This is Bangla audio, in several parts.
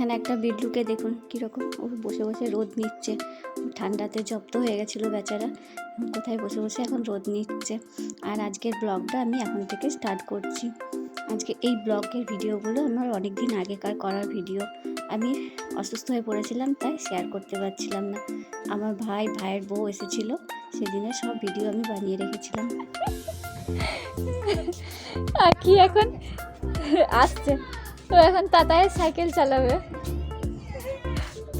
এখানে একটা বিল্লুকে দেখুন কীরকম। ও বসে বসে রোদ নিচ্ছে। ঠান্ডাতে জব্দ হয়ে গেছিল বেচারা। কোথায় বসে বসে এখন রোদ নিচ্ছে? আর আজকের ব্লগটা আমি এখন থেকে স্টার্ট করছি। আজকে এই ব্লগের ভিডিওগুলো আমার অনেক দিন আগেকার করার ভিডিও। আমি অসুস্থ হয়ে পড়েছিলাম, তাই শেয়ার করতে পারছিলাম না। আমার ভাই, ভাইয়ের বউ এসেছিল, সেদিনের সব ভিডিও আমি বানিয়ে রেখেছিলাম। আর কি এখন? আসছে। তো এখন তাতায় সাইকেল চালাবে।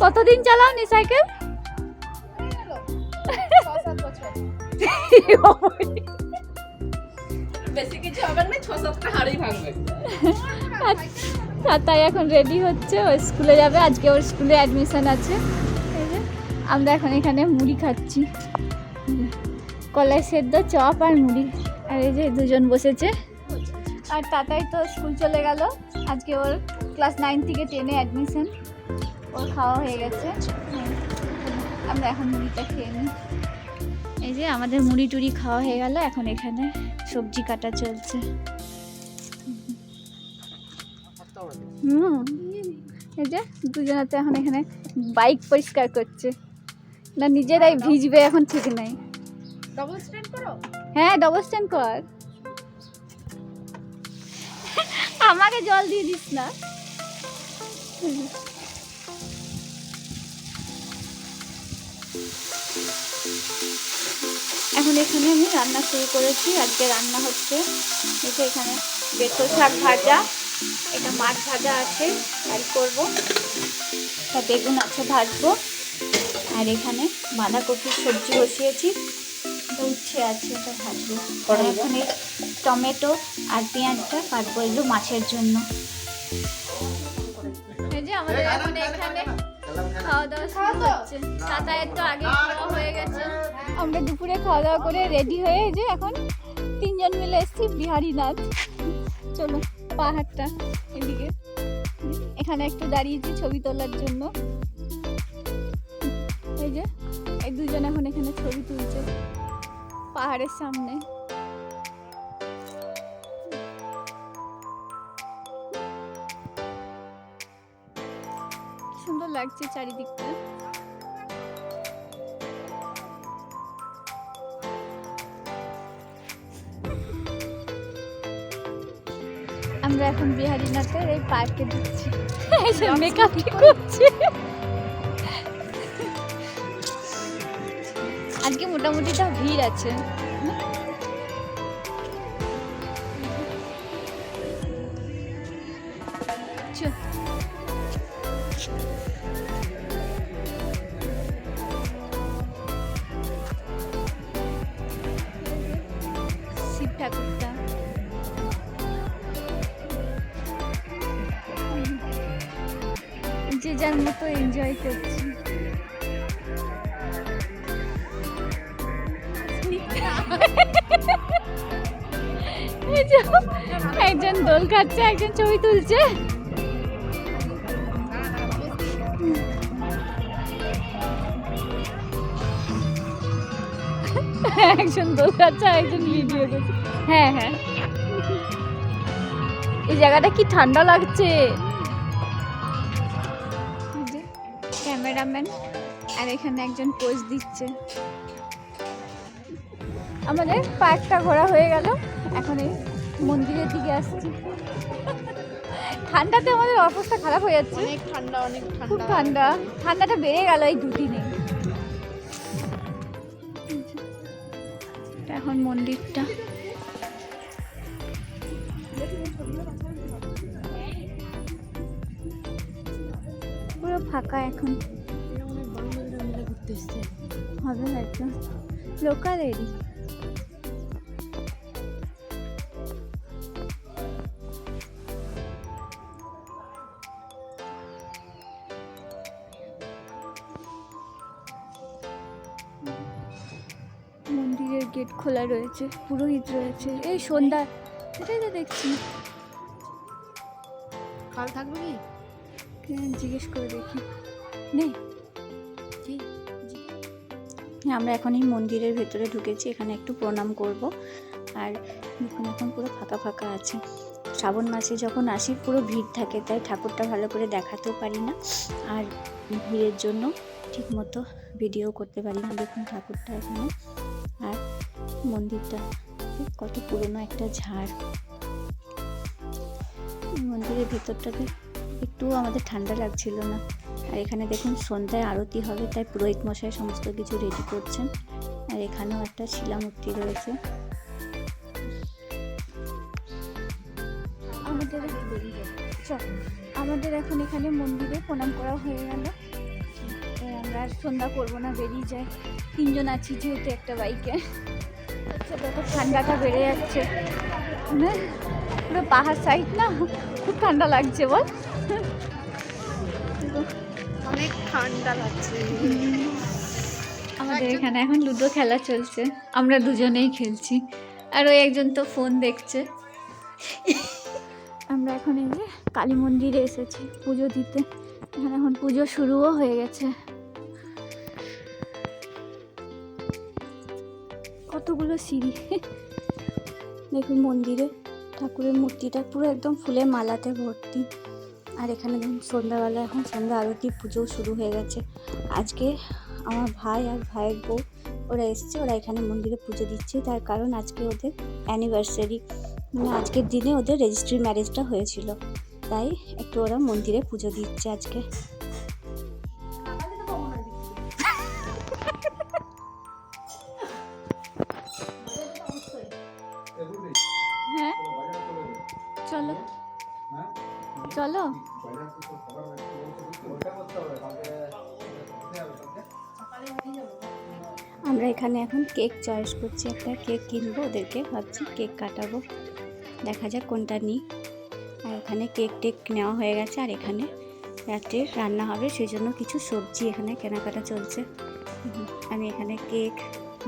কতদিন চালাওনি সাইকেল? তাতাই এখন রেডি হচ্ছে ও স্কুলে যাবে। আজকে ওর স্কুলে অ্যাডমিশন আছে। আমরা এখন এখানে মুড়ি খাচ্ছি। কলাই সেদ্ধ চপ আর মুড়ি। আর এই যে দুজন বসেছে। আর তাতাই তো স্কুল চলে গেল। আজকে ওর ক্লাস নাইন থেকে টেনে অ্যাডমিশন ওর খাওয়া হয়ে গেছে। আমরা এখন মুড়িটা খেয়ে নিই। এই যে আমাদের মুড়ি টুড়ি খাওয়া হয়ে গেল এখন এখানে সবজি কাটা চলছে। হুম। এই যে দুজনাতে এখন এখানে বাইক পরিষ্কার করছে। না নিজেরাই ভিজবে এখন ঠিক নাই। ডবল স্ট্যান্ড করো? হ্যাঁ ডবল স্ট্যান্ড কর। আমাকে জল দিয়ে দিস না। এখন এখানে আমি রান্না শুরু করেছি। আজকে রান্না হচ্ছে দেখে এখানে বেসন শাক ভাজা এটা মাছ ভাজা আছে তাই করব। তা বেগুন আছে ভাজবো। আর এখানে বাঁধাকপির সবজি বসিয়েছি। এটা উচ্ছে আছে এটা ভাজবো। এখন এই টমেটো আর পেঁয়াজটা কাটবো এগুলো মাছের জন্য। এই যে আমাদের এখন এখানে খাওয়া দাওয়া শুরু হচ্ছে। সাতায়ের তো আগে খাওয়া হয়ে গেছে। আমরা দুপুরে খাওয়া দাওয়া করে রেডি হয়ে যে এখন তিনজন মিলে এসেছি বিহারি নাথ চলো পাহাড়টা এদিকে। এখানে একটু দাঁড়িয়েছি ছবি তোলার জন্য। এই যে এই দুজন এখন এখানে ছবি তুলছে পাহাড়ের সামনে। সুন্দর লাগছে চারিদিকটা। আমরা এখন বিহারীনাথের এই পার্কে ঢুকছি মেকআপ করছি। আজকে মোটামুটি তা ভিড় আছে। ঠাকুরটা যে যার মতো এনজয় করছি। একজন দোল খাচ্ছে একজন ছবি তুলছে। একজন দোল খাচ্ছে আর একজন ভিডিও করছে। হ্যাঁ হ্যাঁ। এই জায়গাটা কি ঠান্ডা লাগছে? ক্যামেরাম্যান আর এখানে একজন পোজ দিচ্ছে। আমাদের পার্কটা ঘোরা হয়ে গেল। এখন এই মন্দিরের দিকে আসছি। ঠান্ডাতে আমাদের অবস্থা খারাপ হয়ে যাচ্ছে। অনেক ঠান্ডা অনেক খুব ঠান্ডা ঠান্ডা। ঠান্ডাটা বেড়ে গেল এই দুদিনে। এখন মন্দিরটা। পুরো ফাঁকা এখন। হবে হয়তো লোকাল এরি খোলা রয়েছে পুরোহিত রয়েছে। এই সন্ধ্যা এটাই তো দেখছি। কাল থাকবে কি? জিজ্ঞেস করে দেখি। নেই হ্যাঁ, আমরা এখন এই মন্দিরের ভেতরে ঢুকেছি এখানে একটু প্রণাম করব। আর দেখুন এখন পুরো ফাঁকা ফাঁকা আছে। শ্রাবণ মাসে যখন আসি পুরো ভিড় থাকে তাই ঠাকুরটা ভালো করে দেখাতেও পারি না। আর ভিড়ের জন্য ঠিকমতো ভিডিও করতে পারি না। দেখুন ঠাকুরটা এখানে। মন্দিরটা। কত পুরনো একটা ঝাড়। মন্দিরের ভেতরটাতে একটুও আমাদের ঠান্ডা লাগছিল না? আর এখানে দেখুন সন্ধ্যায় আরতি হবে, তাই পুরোহিত মশাই সমস্ত কিছু রেডি করছেন। আর এখানেও একটা শিলামূর্তি রয়েছে। আমাদের আমাদের এখন এখানে মন্দিরে প্রণাম করা হয়ে গেল। আমরা আর সন্ধ্যা করব না, বেরিয়ে যাই। তিনজন আছি যেহেতু একটা বাইকে। ঠান্ডাটা বেড়ে যাচ্ছে। পুরো পাহাড় সাইড না খুব ঠান্ডা লাগছে বল। অনেক ঠান্ডা লাগছে। আমাদের এখানে এখন লুডো খেলা চলছে আমরা দুজনেই খেলছি। আর ওই একজন তো ফোন দেখছে। আমরা এখন এই যে কালী মন্দিরে এসেছি পুজো দিতে। এখানে এখন পুজো শুরুও হয়ে গেছে। কতগুলো সিঁড়ি? দেখুন মন্দিরে, ঠাকুরের মূর্তিটা পুরো একদম ফুলে মালাতে ভর্তি। আর এখানে দেখুন সন্ধ্যাবেলা, এখন সন্ধ্যা আরতি, পুজো শুরু হয়ে গেছে। আজকে আমার ভাই আর ভাইয়ের বউ, ওরা এসছে, ওরা এখানে মন্দিরে পুজো দিচ্ছে। তার কারণ আজকে ওদের অ্যানিভার্সারি মানে আজকের দিনে ওদের রেজিস্ট্রি ম্যারেজটা হয়েছিল। তাই একটু ওরা মন্দিরে পুজো দিচ্ছে আজকে। আমরা এখানে এখন কেক চয়েস করছি একটা কেক কিনবো ওদেরকে ভাবছি কেক কাটাবো। দেখা যাক কোনটা নিই। আর এখানে কেক টেক নেওয়া হয়ে গেছে আর এখানে রাত্রে রান্না হবে সেই জন্য কিছু সবজি এখানে কেনাকাটা চলছে। আমি এখানে কেক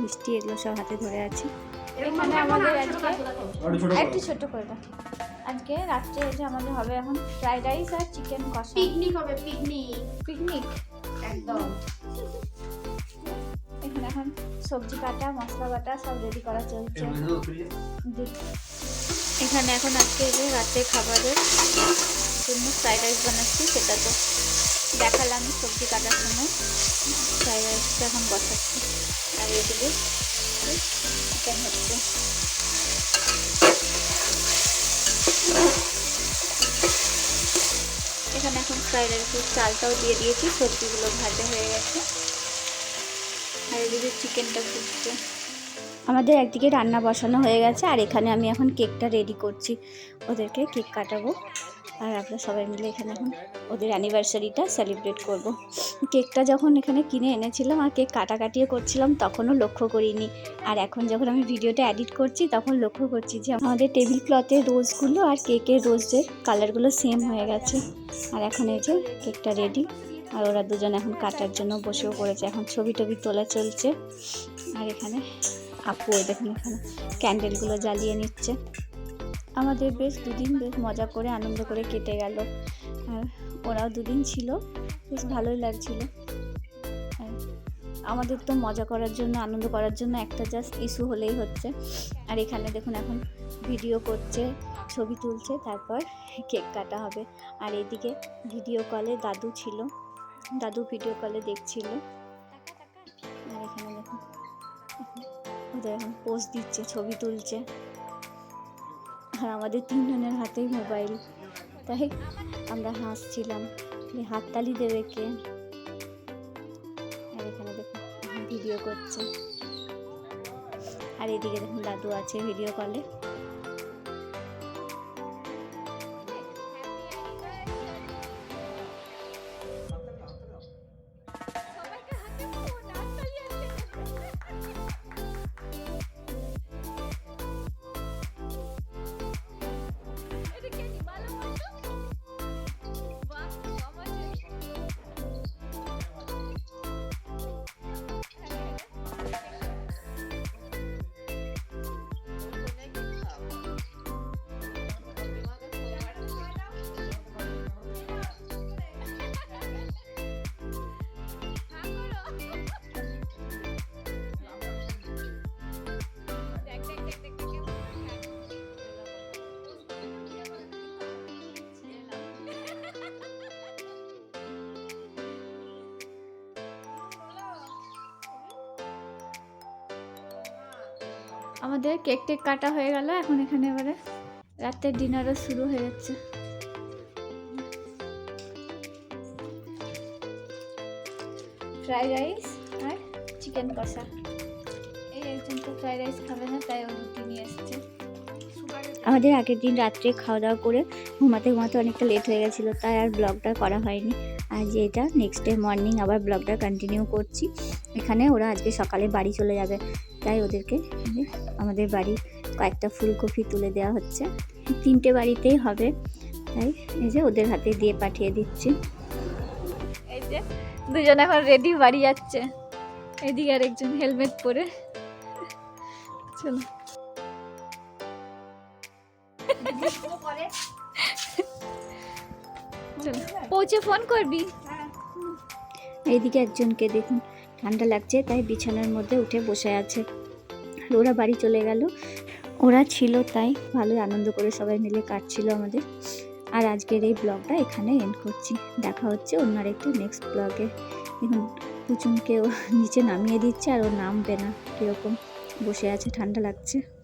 মিষ্টি এগুলো সব হাতে ধরে আছি। এখানে আমাদের আজকে একটু ছোট করে দাও। আজকে রাত্রে যে আমাদের হবে এখন ফ্রাইড রাইস আর চিকেন কষা। পিকনিক হবে পিকনিক। পিকনিক? একদম। এখানে এখন সবজি কাটা মশলা বাটা সব রেডি করা চলছে। এখানে এখন আজকে যে রাতে খাবারের জন্য ফ্রাইড রাইস বানাচ্ছি সেটা তো দেখালাম সবজি কাটার সময়। ফ্রাইড রাইসটা এখন বসাচ্ছি। আর এদিকে চিকেন হচ্ছে। এখানে এখন ফ্রাইড রাইসের চালটাও দিয়ে দিয়েছি, সবজিগুলো ভাজা হয়ে গেছে। আর এদিকে চিকেনটা ফুটছে। আমাদের একদিকে রান্না বসানো হয়ে গেছে, আর এখানে আমি এখন কেকটা রেডি করছি। ওদেরকে কেক কাটাবো। আর আমরা সবাই মিলে এখানে এখন ওদের অ্যানিভার্সারিটা সেলিব্রেট করব। কেকটা যখন এখানে কিনে এনেছিলাম আর কেক কাটাকাটিও করছিলাম, তখনও লক্ষ্য করিনি। আর এখন যখন আমি ভিডিওটা এডিট করছি, তখন লক্ষ্য করছি যে আমাদের টেবিল ক্লথের রোজগুলো আর কেকের রোজের কালারগুলো সেম হয়ে গেছে। আর এখন এই যে কেকটা রেডি আর ওরা দুজন এখন কাটার জন্য বসেও পড়েছে। এখন ছবি টবি তোলা চলছে। আর এখানে আপু দেখুন এখানে ক্যান্ডেলগুলো জ্বালিয়ে নিচ্ছে। আমাদের বেশ দুদিন বেশ মজা করে, আনন্দ করে কেটে গেল। আর ওরাও দুদিন ছিল, বেশ ভালোই লাগছিল। আমাদের তো মজা করার জন্য, আনন্দ করার জন্য একটা জাস্ট ইস্যু হলেই হচ্ছে। আর এখানে দেখুন এখন ভিডিও করছে, ছবি তুলছে, তারপর কেক কাটা হবে। আর এদিকে ভিডিও কলে দাদু ছিল, দাদু ভিডিও কলে দেখছিল। ওদের এখন পোস্ট দিচ্ছে, ছবি তুলছে। আর আমাদের তিনজনের হাতেই মোবাইল তাই আমরা হাসছিলাম। হাততালি দেবে কে? আর এখানে দেখুন ভিডিও করছে। আর এদিকে দেখুন দাদু আছে ভিডিও কলে আমাদের কেক টেক কাটা হয়ে গেল, এখন এখানে এবারে রাতের ডিনারও শুরু হয়ে যাচ্ছে। ফ্রাইড রাইস আর চিকেন কষা। এই একজন তো ফ্রাইড রাইস খাবে না, তাই রুটি নিয়ে এসছে। আমাদের আগের দিন রাত্রে খাওয়া দাওয়া করে ঘুমাতে ঘুমাতে অনেকটা লেট হয়ে গেছিল, তাই আর ব্লগটা করা হয়নি। যে এটা নেক্সট ডে মর্নিং আবার ব্লগটা কন্টিনিউ করছি। এখানে ওরা আজকে সকালে বাড়ি চলে যাবে। তাই ওদেরকে আমাদের বাড়ি কয়েকটা ফুলকপি তুলে দেওয়া হচ্ছে। তিনটে বাড়িতেই হবে। তাই এই যে ওদের হাতে দিয়ে পাঠিয়ে দিচ্ছি। এই যে দুজন এখন রেডি বাড়ি যাচ্ছে। এদিকে আর একজন হেলমেট পরে। চলো। চলো। পৌঁছে ফোন করবি? এইদিকে একজনকে দেখুন, ঠান্ডা লাগছে, তাই বিছানার মধ্যে উঠে বসে আছে। আর ওরা বাড়ি চলে গেল। ওরা ছিল, তাই ভালোই আনন্দ করে সবাই মিলে কাটছিল আমাদের। আর আজকের এই ব্লগটা এখানে এন্ড করছি। দেখা হচ্ছে অন্য আরেকটি নেক্সট ব্লগে। দেখুন ও নিচে নামিয়ে দিচ্ছে আর ও নামবে না। কীরকম বসে আছে, ঠান্ডা লাগছে।